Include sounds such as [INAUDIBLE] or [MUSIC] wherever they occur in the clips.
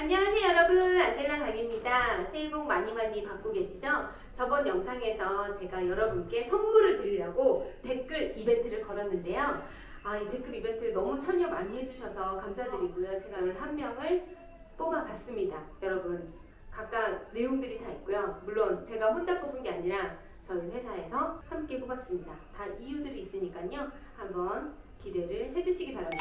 안녕하세요 여러분 안젤라 강입니다. 새해 복 많이 많이 받고 계시죠? 저번 영상에서 제가 여러분께 선물을 드리려고 댓글 이벤트를 걸었는데요. 아, 이 댓글 이벤트 너무 참여 많이 해주셔서 감사드리고요. 제가 오늘 한 명을 뽑아봤습니다. 여러분 각각 내용들이 다 있고요. 물론 제가 혼자 뽑은 게 아니라 저희 회사에서 함께 뽑았습니다. 다 이유들이 있으니까요. 한번 기대를 해주시기 바랍니다.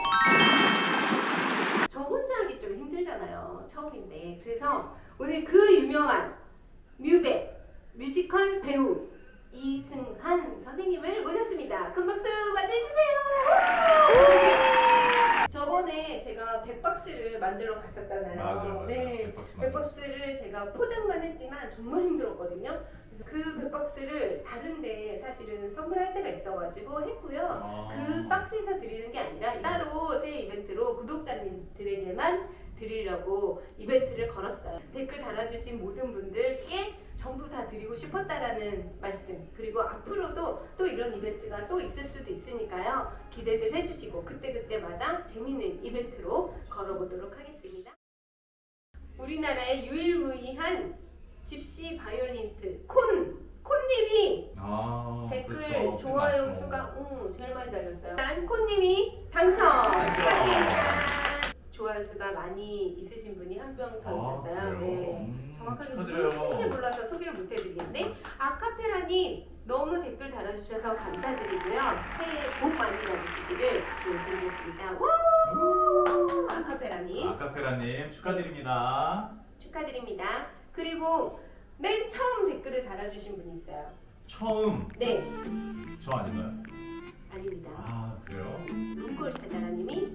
저 혼자 하기 좀 힘들잖아요. 처음인데. 그래서 오늘 그 유명한 뮤베 뮤지컬 배우 이승한 선생님을 모셨습니다. 큰 박수 맞이해주세요. 저번에 제가 백박스를 만들러 갔었잖아요. 맞아요, 맞아요. 네. 백박스. 백박스를 제가 포장만 했지만 정말 힘들었거든요. 그 백박스를 다른데 사실은 선물할 때가 있어가지고 했고요. 아. 그 박스에서 드리는 게 아니라 따로 새 이벤트로 구독자님들에게만 드리려고 이벤트를 걸었어요. 댓글 달아주신 모든 분들께 전부 다 드리고 싶었다라는 말씀 그리고 앞으로도 또 이런 이벤트가 또 있을 수도 있으니까요 기대들 해주시고 그때그때마다 재밌는 이벤트로 걸어보도록 하겠습니다 우리나라의 유일무이한 집시 바이올리니스트 콘 콘님이 아, 댓글 그렇죠. 좋아요 많죠. 수가 음, 제일 많이 달렸어요. 일단 콘님이 당첨. 축하드립니다. 좋아요 수가 많이 있으신 분이 한 명 더 아, 있었어요. 그래요? 네. 음, 정확하게 축하드려요. 누구인지 몰라서 소개를 못 해드리겠네. 아카페라님 너무 댓글 달아주셔서 감사드리고요. 새해 복 많이 받으시기를 기원드리겠습니다. 와! 아카페라님 아카페라님 축하드립니다. 축하드립니다. 그리고 맨 처음 댓글을 달아주신 분이 있어요. 처음 네, 저 아닌가요? 아닙니다. 아 그래요? 룬골 사자라님이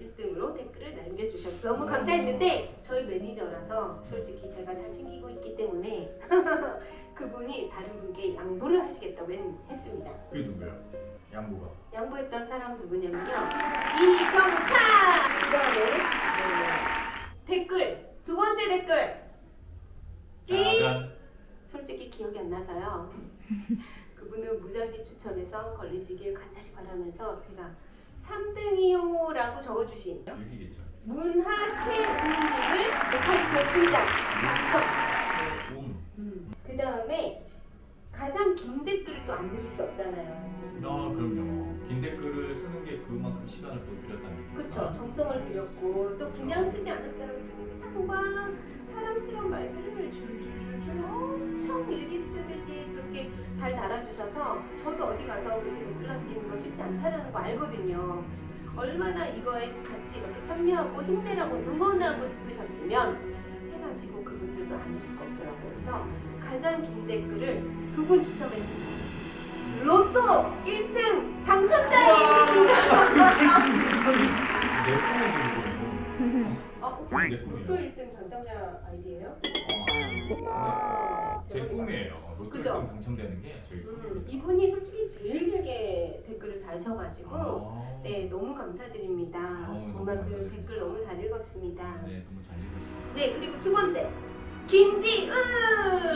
1등으로 댓글을 남겨주셨어요. 너무 감사했는데 저희 매니저라서 솔직히 제가 잘 챙기고 있기 때문에 [LAUGHS] 그분이 다른 분께 양보를 하시겠다고 했- 했습니다. 그게 누구예요? 양보가. 양보했던 사람 누구냐면요. 이경타! 그 다음에 네, 댓글 두 번째 댓글 띠! 짜잔. 솔직히 기억이 안 나서요. [LAUGHS] 그분은 무작위 추첨해서 걸리시길 간절히 바라면서 제가 3등이요라고 적어주신 이기겠죠. 문하채우님을 못하겠습니다. 음. 그 다음에 가장 긴 댓글을 또 안 드릴 수 없잖아요. 아 그럼요. 긴 댓글을 쓰는 게 그만큼 시간을 또 들였다는 얘기니까. 그쵸 정성을 들였고 또 그냥 쓰지 않았어요 칭찬과 사랑스러운 말들을 줄줄줄줄 엄청 일기 쓰듯이 그렇게 잘 달아주셔서 저도 어디 가서 그렇게 댓글 남기는 거 쉽지 않다는 거 알거든요 얼마나 이거에 같이 이렇게 참여하고 힘내라고 응원하고 싶으셨으면 해가지고 그분들도 안 줄 수가 없더라고요 그래서 가장 긴 댓글을 두 분 추첨했습니다 로또 1등 당첨자입니다 아. 로또 1등 당첨자 아이디예요? 제 꿈이에요. 로또 그죠? 1등 당첨되는 게 저희 음. 이분이 솔직히 제일 길게 댓글을 달셔가지고 아. 네 너무 감사드립니다. 아우, 정말 너무 그 감사드립니다. 댓글 너무 잘 읽었습니다. 네, 너무 잘 읽었습니다. 네 그리고 두 번째 김지은.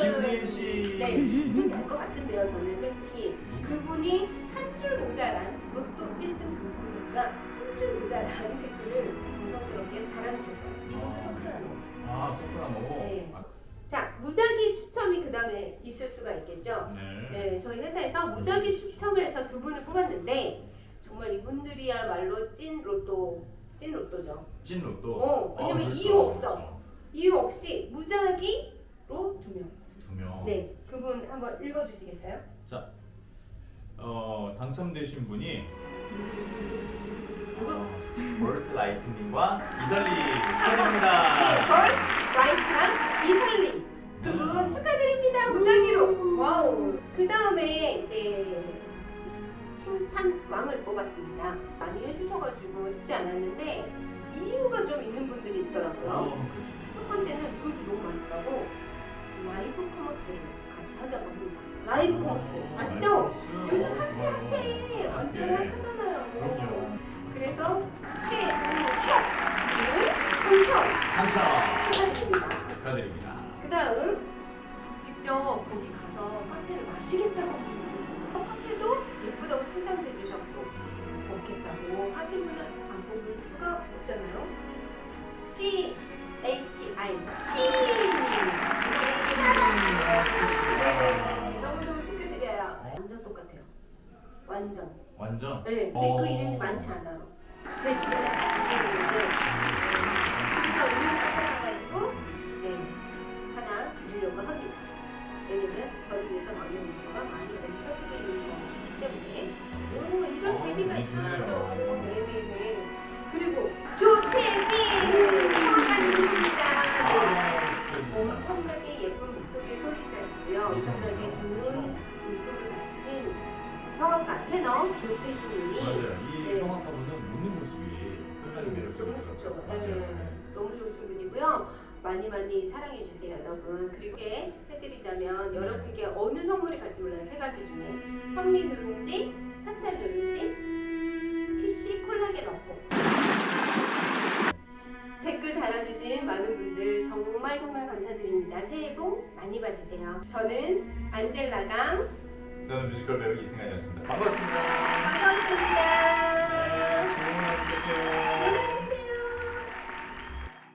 김지은 씨. 네 누군지 알 것 같은데요. 저는 솔직히 그분이 한 줄 모자란 로또 1등 당첨자가 한 줄 모자란 댓글을 정성스럽게 달아주셨어요. 이분도 소프라노. 아, 소프라노. 네. 아, 자 무작위 추첨이 그 다음에 있을 수가 있겠죠. 네. 네, 저희 회사에서 무작위 추첨을 해서 두 분을 뽑았는데 정말 이분들이야말로 찐 로또, 찐 로또죠. 찐 로또. 어, 왜냐면 그렇죠, 이유 없어. 그렇죠. 이유 없이 무작위로 두 명. 두 명. 네, 그분 한번 읽어주시겠어요? 자, 어 당첨되신 분이 누구? 벌스 라이트님과 이설리 네, 축하드립니다. 벌스 라이트랑 이설리 그 다음에 이제 칭찬 왕을 뽑았습니다. 많이 해주셔가지고 쉽지 않았는데 이유가 좀 있는 분들이 있더라고요. 어, 그렇죠. 첫 번째는 굴도 너무 맛있다고 라이브 커머스를 같이 하자고 합니다. 라이브 커머스 아시죠? 요즘 핫해 핫해 완전 핫하잖아요. 그럼요. 그래서 최우혁님을 당첨 당첨 축하드립니다. 축하드립니다. 그 다음 직접 거기 하셨어요. 카페도 예쁘다고 칭찬도 해주셨고 먹겠다고 하신 분은 안 뽑을 수가 없잖아요. 시 알치. 네, 너무너무 축하드려요. 완전 똑같아요. 완전. 완전. 네, 근데 어. 그 이름이 많지 않아요. 제 주변에 딱 있는데 그래서 우연 분이고요. 많이 많이 사랑해 주세요, 여러분. 그리고 해드리자면 여러분께 어느 선물이 갈지 몰라요. 세 가지 중에 현미 누룽지, 찹쌀 누룽지, PC 콜라겐 어포. 댓글 달아주신 많은 분들 정말 정말 감사드립니다. 새해 복 많이 받으세요. 저는 안젤라강 저는 뮤지컬 배우 이승환이었습니다. 반갑습니다. 반갑습니다.